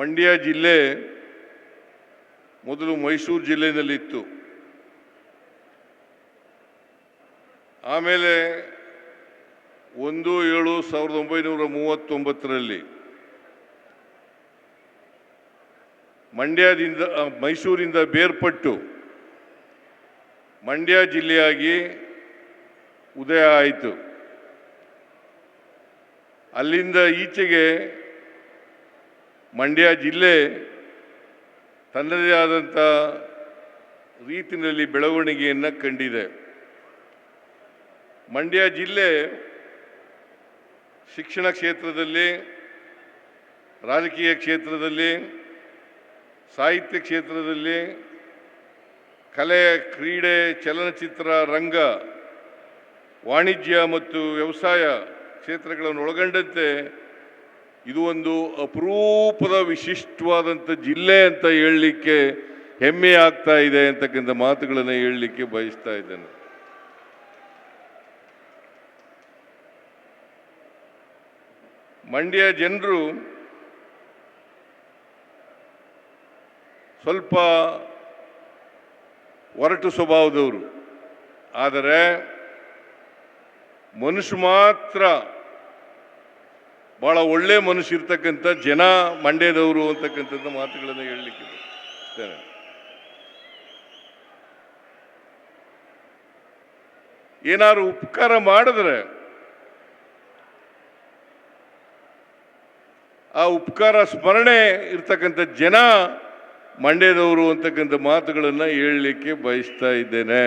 ಮಂಡ್ಯ ಜಿಲ್ಲೆ ಮೊದಲು ಮೈಸೂರು ಜಿಲ್ಲೆಯಲ್ಲಿತ್ತು ಆಮೇಲೆ ಒಂದು ಏಳು ಸಾವಿರದ ಒಂಬೈನೂರ ಮೂವತ್ತೊಂಬತ್ತರಲ್ಲಿ ಮಂಡ್ಯದಿಂದ ಮೈಸೂರಿಂದ ಬೇರ್ಪಟ್ಟು ಮಂಡ್ಯ ಜಿಲ್ಲೆಯಾಗಿ ಉದಯ ಆಯಿತು. ಅಲ್ಲಿಂದ ಈಚೆಗೆ ಮಂಡ್ಯ ಜಿಲ್ಲೆ ತನ್ನದೇ ಆದಂಥ ರೀತಿಯಲ್ಲಿ ಬೆಳವಣಿಗೆಯನ್ನು ಕಂಡಿದೆ. ಮಂಡ್ಯ ಜಿಲ್ಲೆ ಶಿಕ್ಷಣ ಕ್ಷೇತ್ರದಲ್ಲಿ, ರಾಜಕೀಯ ಕ್ಷೇತ್ರದಲ್ಲಿ, ಸಾಹಿತ್ಯ ಕ್ಷೇತ್ರದಲ್ಲಿ, ಕಲೆ, ಕ್ರೀಡೆ, ಚಲನಚಿತ್ರ, ರಂಗ, ವಾಣಿಜ್ಯ ಮತ್ತು ವ್ಯವಸಾಯ ಕ್ಷೇತ್ರಗಳನ್ನು ಒಳಗೊಂಡಂತೆ ಇದು ಒಂದು ಅಪರೂಪದ ವಿಶಿಷ್ಟವಾದಂಥ ಜಿಲ್ಲೆ ಅಂತ ಹೇಳಲಿಕ್ಕೆ ಹೆಮ್ಮೆ ಆಗ್ತಾ ಇದೆ ಅಂತಕ್ಕಂಥ ಮಾತುಗಳನ್ನು ಹೇಳಲಿಕ್ಕೆ ಬಯಸ್ತಾ ಇದ್ದೇನೆ. ಮಂಡ್ಯ ಜನರು ಸ್ವಲ್ಪ ಒರಟು ಸ್ವಭಾವದವರು. ಆದರೆ ಮನುಷ್ಯ ಮಾತ್ರ ಬಹಳ ಒಳ್ಳೆ ಮನುಷ್ಯ ಇರ್ತಕ್ಕಂಥ ಜನ ಮಂಡ್ಯದವರು ಅಂತಕ್ಕಂಥದ್ದು ಮಾತುಗಳನ್ನು ಹೇಳಲಿಕ್ಕೆ ಸರಿ ಏನಾದ್ರು ಉಪಕಾರ ಮಾಡಿದ್ರೆ ಆ ಉಪಕಾರ ಸ್ಮರಣೆ ಇರ್ತಕ್ಕಂಥ ಜನ ಮಂಡ್ಯದವರು ಅಂತಕ್ಕಂಥ ಮಾತುಗಳನ್ನು ಹೇಳಲಿಕ್ಕೆ ಬಯಸ್ತಾ ಇದ್ದೇನೆ.